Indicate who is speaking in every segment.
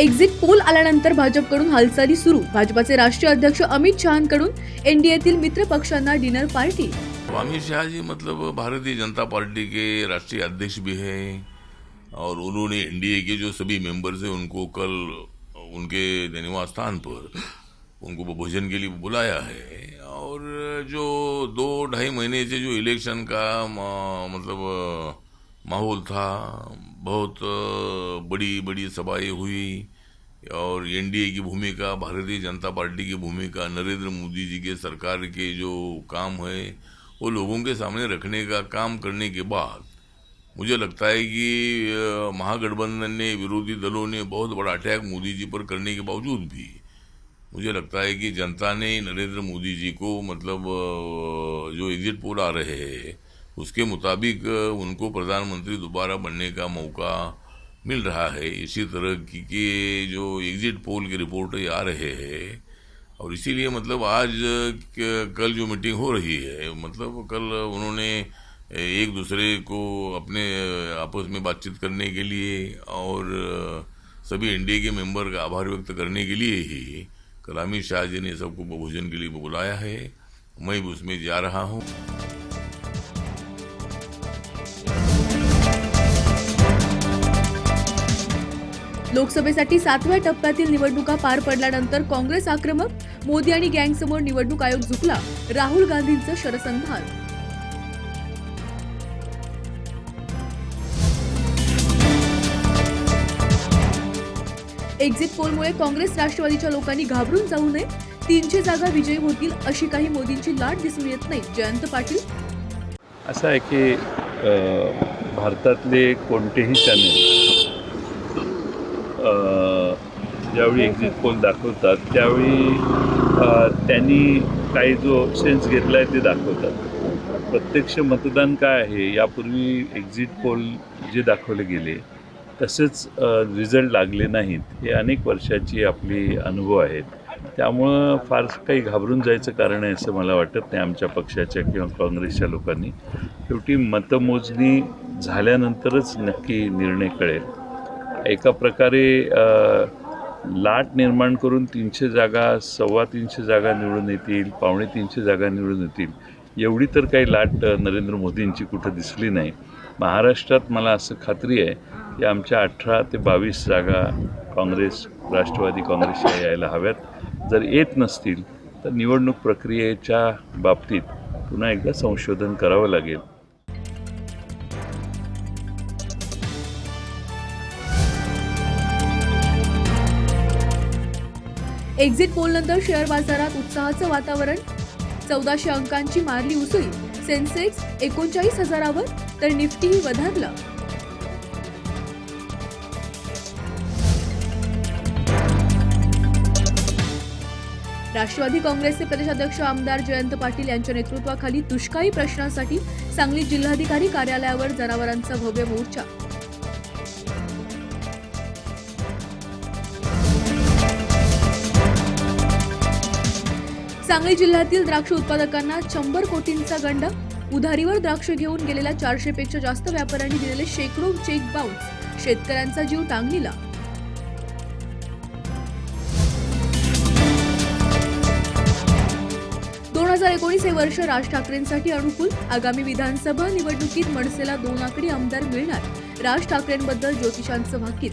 Speaker 1: Exit poll आल्यानंतर भाजपकडून हालचाली सुरू. भाजपाचे राष्ट्रीय अध्यक्ष अमित शहाकडून एनडीएतील मित्र पक्षांना डिनर पार्टी
Speaker 2: अमित शाह जी मतलब भारतीय जनता पार्टी के राष्ट्रीय अध्यक्ष भी हैं और उन्होंने एनडीए के जो सभी मेंबर्स हैं, उनको कल उनके निवास स्थान पर उनको भोजन के लिए बुलाया है और जो दो ढाई महीने से जो इलेक्शन का मतलब माहौल था, बहुत बड़ी बड़ी सभाएँ हुई और एनडीए की भूमिका, भारतीय जनता पार्टी की भूमिका, नरेंद्र मोदी जी के सरकार के जो काम है, वो लोगों के सामने रखने का काम करने के बाद मुझे लगता है कि महागठबंधन ने, विरोधी दलों ने बहुत बड़ा अटैक मोदी जी पर करने के बावजूद भी मुझे लगता है कि जनता ने नरेंद्र मोदी जी को मतलब जो एग्जिट पोल आ रहे हैं उसके मुताबिक उनको प्रधानमंत्री दोबारा बनने का मौका मिल रहा है। इसी तरह की के जो एग्जिट पोल के रिपोर्ट आ रहे हैं, और इसीलिए मतलब आज कल जो मीटिंग हो रही है मतलब कल उन्होंने एक दूसरे को अपने आपस में बातचीत करने के लिए और सभी एनडीए के मेंबर का आभार व्यक्त करने के लिए ही कल अमित शाह जी ने सबको भोजन के लिए बुलाया है। मैं भी उसमें जा रहा हूँ।
Speaker 1: लोकसभेसाठी सातव्या टप्प्यातील निवडणुका पार पडल्यानंतर काँग्रेस आक्रमक मोदी आणि गँगसमोर निवडणूक आयोग झुकला राहुल गांधींचं शरसंधान एक्झिट पोलमुळे काँग्रेस राष्ट्रवादीच्या लोकांनी घाबरून जाऊ नये तीनशे जागा विजयी होतील अशी काही मोदींची लाट दिसून येत नाही. जयंत पाटील.
Speaker 3: असं आहे की भारतातले कोणतेही चॅनल ज्यावेळी एक्झिट पोल दाखवतात त्यावेळी त्यांनी काही जो सेन्स घेतला आहे ते दाखवतात. प्रत्यक्ष मतदान काय आहे यापूर्वी एक्झिट पोल जे दाखवले गेले तसेच रिझल्ट लागले नाहीत हे अनेक वर्षाची आपली अनुभव आहेत. त्यामुळं फार काही घाबरून जायचं कारण आहे असं मला वाटत नाही आमच्या पक्षाच्या किंवा काँग्रेसच्या लोकांनी. शेवटी मतमोजणी झाल्यानंतरच नक्की निर्णय कळेल. एका प्रकारे लाट निर्माण करून तीनशे जागा सव्वा तीनशे जागा निवडून येतील पावणे तीनशे जागा निवडून येतील एवढी तर काही लाट नरेंद्र मोदींची कुठं दिसली नाही. महाराष्ट्रात मला असं खात्री आहे की आमच्या अठरा ते बावीस जागा काँग्रेस राष्ट्रवादी काँग्रेसच्या यायला हव्यात. जर येत नसतील तर निवडणूक प्रक्रियेच्या बाबतीत पुन्हा एकदा संशोधन करावं लागेल.
Speaker 1: एक्झिट पोलनंतर शेअर बाजारात उत्साहाचं वातावरण. चौदाशे अंकांची मारली उसळी. सेन्सेक्स एकोणचाळीस हजारावर तर निफ्टीही वधारलं. राष्ट्रवादी काँग्रेसचे प्रदेशाध्यक्ष आमदार जयंत पाटील यांच्या नेतृत्वाखाली दुष्काळी प्रश्नांसाठी सांगली जिल्हाधिकारी कार्यालयावर जनावरांचा भव्य मोर्चा. सांगली जिल्ह्यातील द्राक्ष उत्पादकांना शंभर कोटींचा गंड उधारीवर द्राक्ष घेऊन गेलेल्या चारशे पेक्षा जास्त व्यापाऱ्यांनी दिलेले शेकडो चेक बाउन्स शेतकऱ्यांचा जीव टांगणीला दोन हजार एकोणीस हे वर्ष राज ठाकरेंसाठी अनुकूल. आगामी विधानसभा निवडणुकीत मनसेला दोन आकडी आमदार मिळणार. राज ठाकरेंबद्दल ज्योतिषांचं भाकीत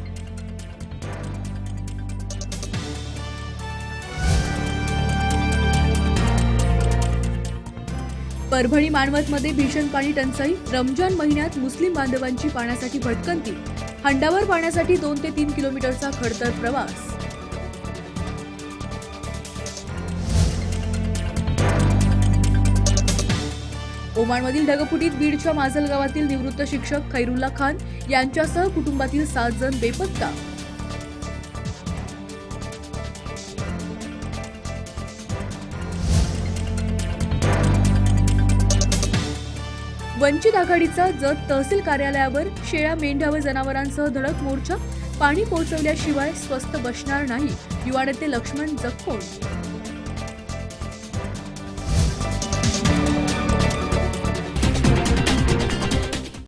Speaker 1: परभणी मानवतमध्ये भीषण पाणी टंचाई रमजान महिन्यात मुस्लिम बांधवांची पाण्यासाठी भटकंती हंडावर पाण्यासाठी दोन ते तीन किलोमीटरचा खडतर प्रवास. ओमानमधील ढगफुटीत बीडच्या माजल गावातील निवृत्त शिक्षक खैरुल्ला खान यांच्यासह कुटुंबातील सात जण बेपत्ता. वंचित आघाडीचा जत तहसील कार्यालयावर शेळ्या मेंढ्या व जनावरांसह धडक मोर्चा पाणी पोहोचवल्याशिवाय स्वस्त बसणार नाही. युवा नेते लक्ष्मण जगकोण